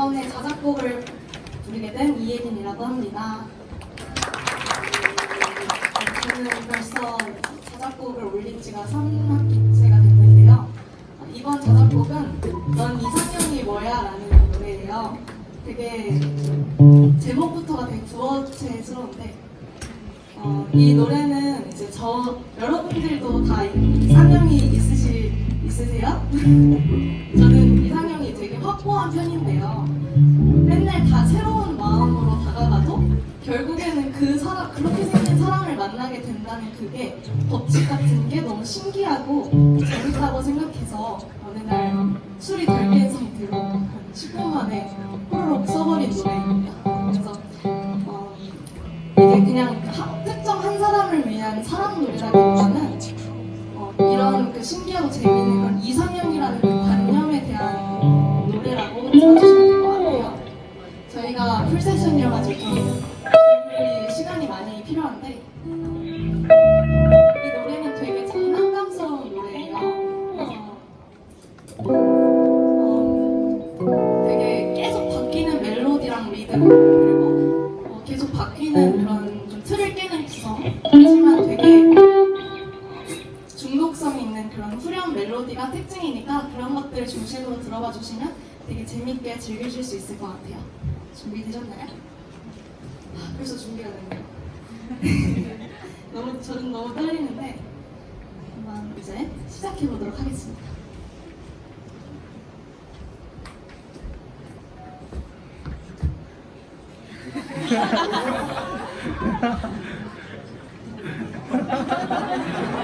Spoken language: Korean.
이번에 자작곡을 부르게 된 이예린이라고 합니다. 저는 벌써 자작곡을 올린 지가 3학기째가 됐는데요. 이번 자작곡은 넌 이상형이 뭐야? 라는 노래예요. 되게 제목부터가 되게 구어체스러운데 어, 이 노래는 이제 저 여러분들도 다 이상형이 있으시 있으세요? 저는 확고한 편인데요. 맨날 다 새로운 마음으로 다가가도 결국에는 그 사람 그렇게 생긴 사람을 만나게 된다는 그게 법칙 같은 게 너무 신기하고 재밌다고 생각해서 어느 날 술이 덜 깬 상태로 한 10분 만에 홀로 써버린 노래입니다. 그래서 어, 이게 그냥 하- 특정 한 사람을 위한 사랑 노래라기보다는 어, 이런 그 신기하고 그런 이상형이라는 풀세션이어가지고 시간이 많이 필요한데 이 노래는 되게 장난감스러운 노래예요. 그래서 어, 되게 계속 바뀌는 멜로디랑 리듬 그리고 어, 계속 바뀌는 그런 좀 틀을 깨는 구성 하지만 되게 중독성 있는 그런 후렴 멜로디가 특징이니까 그런 것들 중심으로 들어봐 주시면 되게 재밌게 즐기실 수 있을 것 같아요. 준비되셨나요? 아, 벌써 준비가 됐네요. 너무, 저는 너무 떨리는데 한번 이제 시작해보도록 하겠습니다.